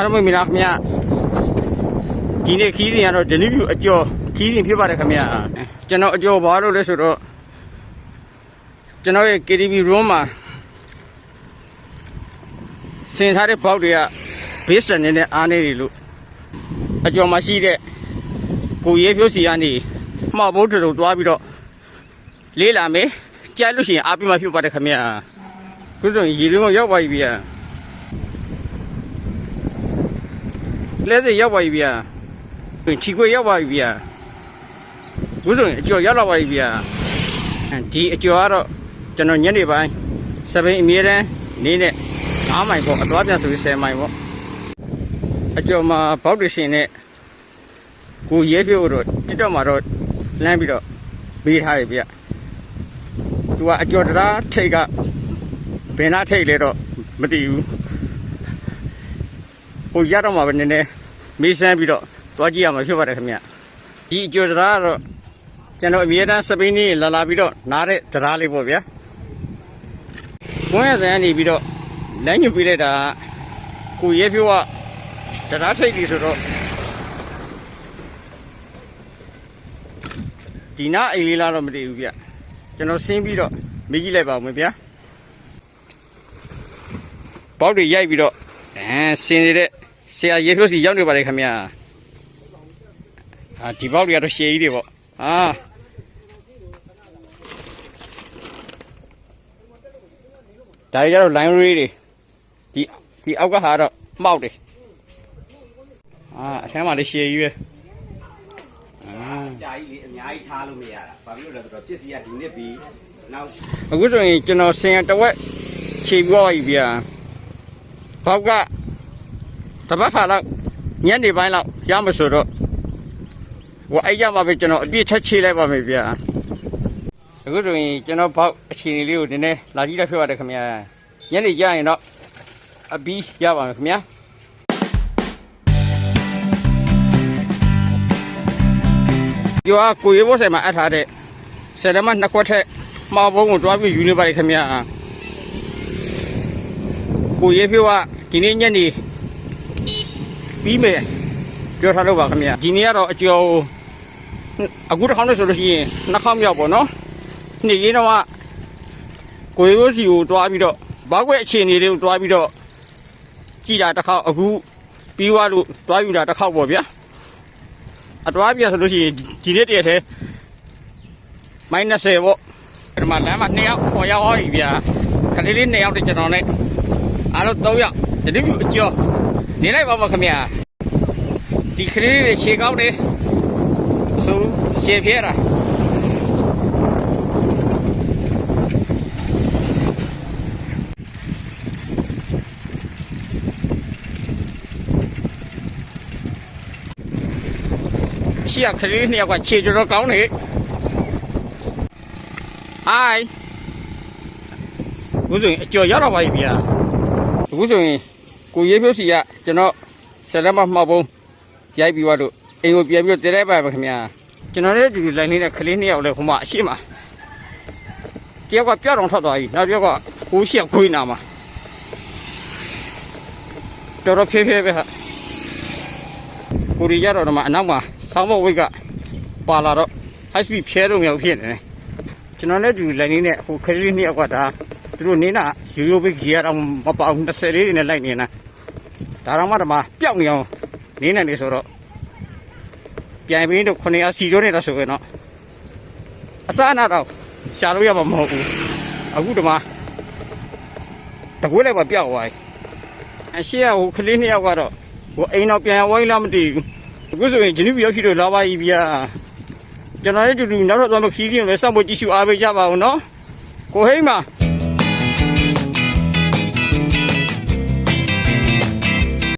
အားလုံးပဲမိလားခင်ဗျာဒီနေ့ခီးစဉ်ကတော့ဒနီဗျူအကျော်ခီးစဉ်ဖြစ်ပါတယ်ခင်ဗျာကျွန်တော်အကျော်ဘာလို့လဲဆိုတော့ကျွန်တော်ရဲ့ KTV room မှာဆင်ထားတဲ့ဘောက်တွေက base နဲ့နဲ့အားနေတယ်လို့အကျော်မှာရှိတဲ့ကိုရဲဖြိုးစီကနေမှောက်ဘုတ်တူတွားပြီးတော့လေးလာမယ်ကြိုက်လို့ရှိရင်အားပြမဖြစ်ပါတယ်ခင်ဗျာခုဆိုရင်ရေလုံးရောက်ပါပြီဗျာ လဲစရောက်ပါပြီဗျာချီခွေရောက်ပါပြီဗျာဘူးဆိုရင်အကျော်ရောက်လာပါပြီဗျာဒီအကျော်ကတော့ကျွန်တော်ညနေပိုင်းစပိန်အမြဲတမ်းနေနဲ့အားမိုင်ပေါ့အသွားပြန်ဆိုပြီး10မိုင်ပေါ့အကျော်မှာဘောက်တရှင်နဲ့ကိုရဲပြုတ်တော့တစ်တော့မှာတော့လမ်းပြီးတော့ပေးထားရဗျသူကအကျော်တရားထိတ်ကဘယ်နာထိတ်လဲတော့မသိဘူး ဟိုရတော့မှာပဲနည်းနည်းမေးစမ်းပြီးတော့တွားကြည့်ရမှာဖြစ်ပါတယ်ခင်ဗျဒီအကျော်တရားကတော့ကျွန်တော်အမြဲတမ်းစပိန်နေလာလာပြီးတော့နားတဲ့တရားလေးပေါ့ဗျာဝန်းရစံနေပြီးတော့လမ်းညွှန်ပြလိုက်တာကကိုရဲဖြိုးကတရားထိတ်ပြီဆိုတော့ဒီနာအိမ်လေးလားတော့မသိဘူးဗျကျွန်တော်ဆင်းပြီးတော့မေးကြည့်လိုက်ပါဦးမယ်ဗျာပေါက်တွေရိုက်ပြီးတော့အဲဆင်းနေတဲ့ ဆရာရေဖြိုးစီရောက်နေပါလေခင်ဗျာဟာဒီပေါက်တွေကတော့ရှည်ကြီးတွေပေါ့ဟာဒါတွေကတော့ line ray တွေဒီဒီအောက်ကဟာတော့မှောက်တယ်အာအထမ်းမှာလည်းရှည်ကြီးပဲအာကြာကြီးလေအများကြီးထားလို့မရတာဘာဖြစ်လို့လဲဆိုတော့ပစ္စည်းကဒီနှစ်ပြီးနောက်အခုဆိုရင်ကျွန်တော်ဆင်ရတစ်ဝက်ခြေပြီးသွားပြီဗျာဘောက်က တပတ်ခါလောက်ညနေပိုင်းလောက်ရမဆိုတော့ဟိုအဲ့ရမှာပဲကျွန်တော်အပြည့်ချက်ချေလိုက်ပါမယ်ဗျာအခုဆိုရင်ကျွန်တော်ဘောက်အခြေအနေလေးကိုနည်းနည်းလာကြည့်လိုက်ဖြစ်ပါတယ်ခင်ဗျာညနေကျရင်တော့အပီးရပါမယ်ခင်ဗျာဒီကကိုရေဘောဆိုင်မှာအပ်ထားတဲ့ဆယ်လမနှစ်ခွက်ထက်မှာဘုံကိုတွားပြီးယူနေပါလေခင်ဗျာကိုရေဖြိုးကဒီနေ့ညနေ ပြီးမယ်ပြောထားလို့ပါခင်ဗျာဒီနေ့ကတော့အကျော်အခုတစ်ခေါက်နဲ့ဆိုလို့ရှိရင်နှစ်ခေါက်မြောက်ပေါ့နော်နေ့ရင်းတော့ကိုရေဘိုးစီကိုတွားပြီးတော့ဘောက်ွက်အခြေအနေတွေကိုတွားပြီးတော့ကြည်တာတစ်ခေါက်အခုပြီးသွားလို့တွားယူတာတစ်ခေါက်ပေါ့ဗျာအတွားပြဆိုလို့ရှိရင်ဒီနေ့တည်းတည်းမိုင်း20ပေါ့ဒီမှာလမ်းမှာ2ယောက်ပေါ်ရောက်သွားပြီဗျာခလေးလေး2ယောက်တည်းကျွန်တော်နဲ့အားလုံး3ယောက်တတိပြုအကျော် နေလိုက်ပါမခင်ဗျာဒီခလေးလေးတွေခြေကောက်တယ်ဆိုရှေ့ပြဲတာရှေ့ကခလေးနှစ်ယောက်ကခြေတော်တော်ကောင်းနေဟိုင်းအခုဆိုရင်အကျော်ရောက်တော့ပါပြီဗျာအခုဆိုရင် ကိုရေးဖြုတ်စီကကျွန်တော်ဆက်လက်မမှောက်ပုံးရိုက်ပြီးသွားလို့အိမ်ကိုပြန်ပြီးတော့တည့်လိုက်ပါပါခင်ဗျာကျွန်တော်လည်းဒီလိုလိုက်နေတဲ့ခလေးနှစ်ယောက်လည်းဟိုမှာအရှိမတယောက်ကပြောက်တော့ထွက်သွားပြီနောက်တယောက်ကကိုရှိကခွေးနာမှာတော်တော်ဖြည်းဖြည်းပဲဟာကိုရီရတော့ဒီမှာအနောက်မှာဆောင်းမဝိတ်ကပါလာတော့ high speed ဖြဲတော့မြောက်ဖြစ်နေတယ်ကျွန်တော်လည်းဒီလိုက်နေတဲ့ဟိုခလေးနှစ်ယောက်ကဒါ သူတို့နင်းတာရိုးရိုးပဲဂီယာတော့မပေါအောင်20လေးတွေနဲ့လိုက်နေတာဒါတော့မှတမပျောက်နေအောင်နင်းနေနေဆိုတော့ပြိုင်ပင်းတို့ခုနှစ်အစီတို့နေတာဆိုရင်တော့အစအနာတော့ရှာလို့ရမှာမဟုတ်ဘူးအခုတမတကွေးလိုက်ပါပျောက်သွားပြီအရှိရဟိုကလေးနှစ်ယောက်ကတော့ဟိုအိမ်တော့ပြန်ဝိုင်းလားမသိဘူးအခုဆိုရင်ဂျနီဗီရောက်ရှိတော့လာပါပြီဗျာကျွန်တော်တို့တူတူနောက်တော့သွားမခီးခင်ပဲစောင့်ဖို့ကြည့်ရှုအားပေးကြပါဦးနော်ကိုဟိမ့်ပါ